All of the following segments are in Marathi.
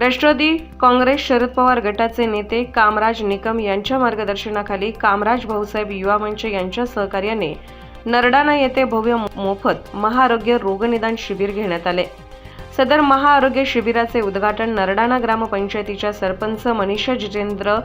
राष्ट्रवादी काँग्रेस शरद पवार गटाचे नेते कामराज निकम यांच्या मार्गदर्शनाखाली कामराज भाऊसाहेब युवा मंच यांच्या सहकार्याने नरडाणा येथे भव्य मोफत महाआरोग्य रोगनिदान शिबिर घेण्यात आले. सदर महाआरोग्य शिबिराचे उद्घाटन नरडाणा ग्रामपंचायतीच्या सरपंच मनीषा जितेंद्र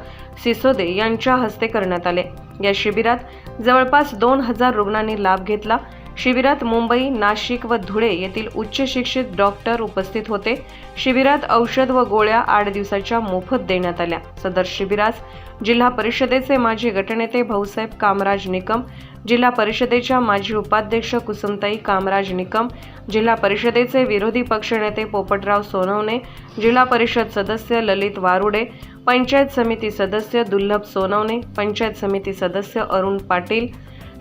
सिसोदे यांच्या हस्ते करण्यात आले. या शिबिरात जवळपास दोन हजार रुग्णांनी लाभ घेतला शिबिरात मुंबई नाशिक व धुळे येथील उच्च शिक्षित डॉक्टर उपस्थित होते. शिबिरात औषध व गोळ्या आठ दिवसाच्या मोफत देण्यात आल्या. सदर शिबिरास जिल्हा परिषदेचे माजी गटनेते भाऊसाहेब कामराज निकम जिल्हा परिषदेच्या माजी उपाध्यक्ष कुसुमताई कामराज निकम जिल्हा परिषदेचे विरोधी पक्षनेते पोपटराव सोनवणे जिल्हा परिषद सदस्य ललित वारुडे पंचायत समिती सदस्य दुर्लभ सोनवणे पंचायत समिती सदस्य अरुण पाटील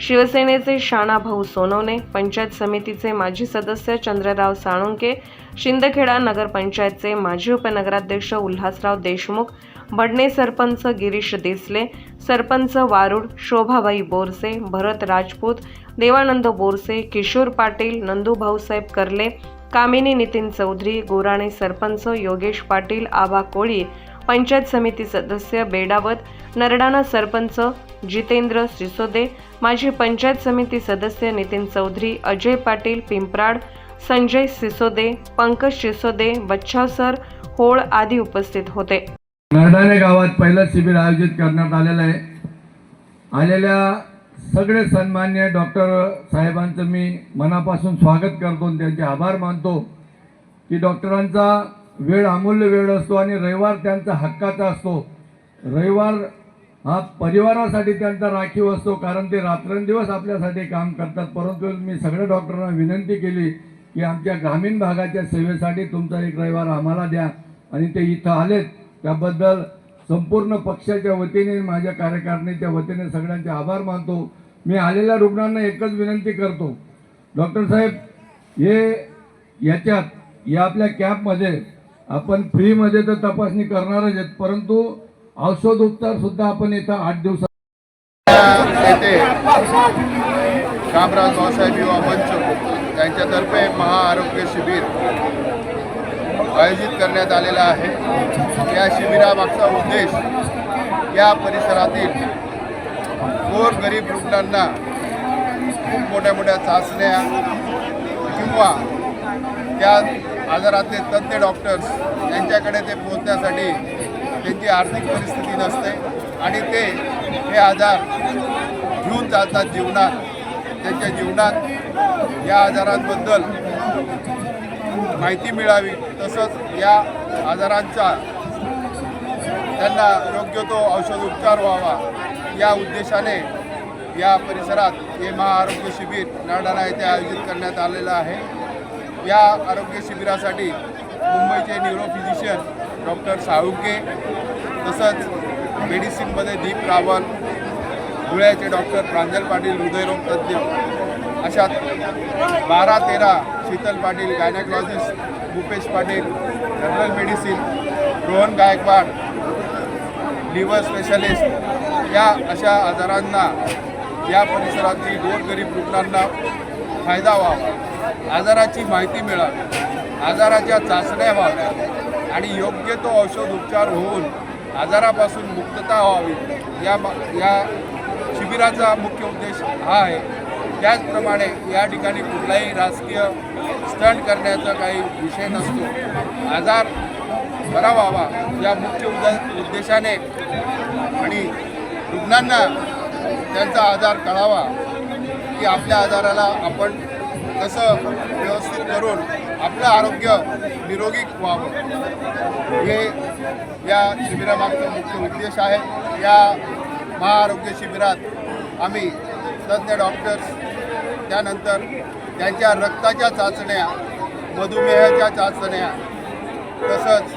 शिवसेनेचे शाणाभाऊ सोनवणे पंचायत समितीचे माजी सदस्य चंद्रराव साळुंके शिंदखेडा नगरपंचायतचे माजी उपनगराध्यक्ष उल्हासराव देशमुख भडणे सरपंच गिरीश देसले सरपंच वारुड शोभाबाई बोरसे भरत राजपूत देवानंद बोरसे किशोर पाटील नंदू भाऊसाहेब कर्ले कामिनी नितीन चौधरी गोराणे सरपंच योगेश पाटील आबा कोळी पंचायत समिती सदस्य बेडावत नरडाणा सरपंच जितेंद्र सिसोदे माजी पंचायत समिती सदस्य नितीन चौधरी अजय पाटील पिंपराड संजय सिसोदे पंकज सिसोदे बच्छाव सर होळ आदी उपस्थित होते. नरडाणे गावात पहिलं शिबिर आयोजित करण्यात आलेलं आहे. आलेल्या सगळे सन्मान्य डॉक्टर साहेबांचं मी मनापासून स्वागत करतो आणि त्यांचे आभार मानतो की डॉक्टरांचा वेळ अमूल्य वेळ असतो आणि रविवार त्यांचा हक्काचा असतो. रविवार हा परिवारासाठी त्यांचा राखीव असतो कारण ते रात्रंदिवस आपल्यासाठी काम करतात. परंतु मी सगळ्या डॉक्टरांना विनंती केली की आमच्या ग्रामीण भागाच्या सेवेसाठी तुमचा एक रविवार आम्हाला द्या. आणि ते इथं आलेत. त्याबद्दल संपूर्ण पक्षाच्या वतीने माझ्या कार्यकारिणीच्या वतीने सगळ्यांचे आभार मानतो. मी आलेल्या रुग्णांना एकच विनंती करतो. डॉक्टर साहेब हे याच्यात या आपल्या कॅबमध्ये आपण फ्रीमध्ये तर तपासणी करणारच आहेत परंतु औषध उपचार सुद्धा आपण इथं आठ दिवसात येथे कामराज भाऊसाहेब युवा मंच त्यांच्यातर्फे महाआरोग्य शिबिर आयोजित करण्यात आलेला आहे. या शिबिरामागचा उद्देश या परिसरातील गोर गरीब रुग्णांना खूप मोठ्या मोठ्या चाचण्या किंवा त्या आजारातले तज्ज्ञ डॉक्टर्स यांच्याकडे ते पोहोचण्यासाठी त्यांची आर्थिक परिस्थिती नसते आणि ते हे आजार घेऊन चालतात जीवनात. त्यांच्या जीवनात या आजारांबद्दल माहिती मिळावी. तसंच या आजारांचा त्यांना योग्य तो औषध उपचार व्हावा. या उद्देशाने या परिसरात हे महाआरोग्य शिबिर नाडाणा येथे आयोजित करण्यात आलेलं आहे. या आरोग्य शिबिरासाठी मुंबईचे न्यूरोफिजिशियन डॉक्टर साळुंके तसंच मेडिसिनमध्ये दीप रावल धुळ्याचे डॉक्टर प्रांजल पाटील हृदयरोग तज्ज्ञ अशा बारा तेरा Sheetal Patil gynaecologist Bhupesh Patil general medicine Rohan Gaikwad liver specialist या अशा आजारांना या परिसरातील गोरगरीब रुग्णांना फायदा व्हावा. आजाराची माहिती मिळावी. आजाराच्या चाचण्या व्हाव्या आणि योग्य तो औषध उपचार होऊन आजारापासून मुक्तता व्हावी. या या शिबिराचा मुख्य उद्देश हा आहे. त्याचप्रमाणे या ठिकाणी कुठलाही राजकीय स्टंट करण्याचा काही विषय नसतो. आजार बरा व्हावा या मुख्य उद्द उद्देशाने आणि रुग्णांना त्यांचा आजार कळावा की आपल्या आजाराला आपण कसं व्यवस्थित करून आपलं आरोग्य निरोगी व्हावं. हे या शिबिरामागचा मुख्य उद्देश आहे. या महाआरोग्य शिबिरात आम्ही तज्ज्ञ डॉक्टर्स त्यानंतर त्यांच्या रक्ताच्या चाचण्या मधुमेहाच्या चाचण्या तसंच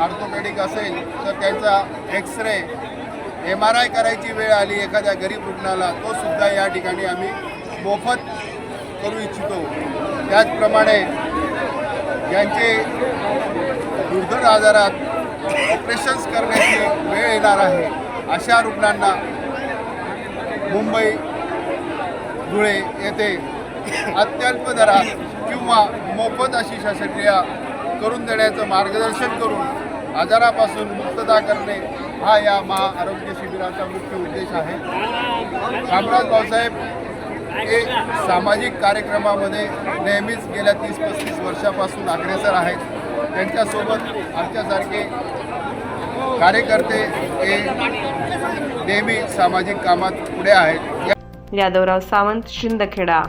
ऑर्थोपेडिक असेल तर त्यांचा X ray M R I करायची वेळ आली एखाद्या गरीब रुग्णाला तो सुद्धा या ठिकाणी आम्ही मोफत करू इच्छितो. त्याचप्रमाणे ज्यांचे दुर्धर आजारात ऑपरेशन्स करण्याची वेळ येणार आहे अशा रुग्णांना मुंबई धुळे येथे अत्यल्प दरात किंवा मोफत अशी शस्त्रक्रिया करून देण्याचं मार्गदर्शन करून आजारापासून मुक्तता करणे हा या महाआरोग्य शिबिराचा मुख्य उद्देश आहे. कामराज भाऊसाहेब हे सामाजिक कार्यक्रमामध्ये नेहमीच गेल्या तीस पस्तीस वर्षापासून अग्रेसर आहेत. त्यांच्यासोबत आमच्यासारखे कार्यकर्ते हे नेहमी सामाजिक कामात पुढे आहेत. यादवराव सावंत शिंदखेडा.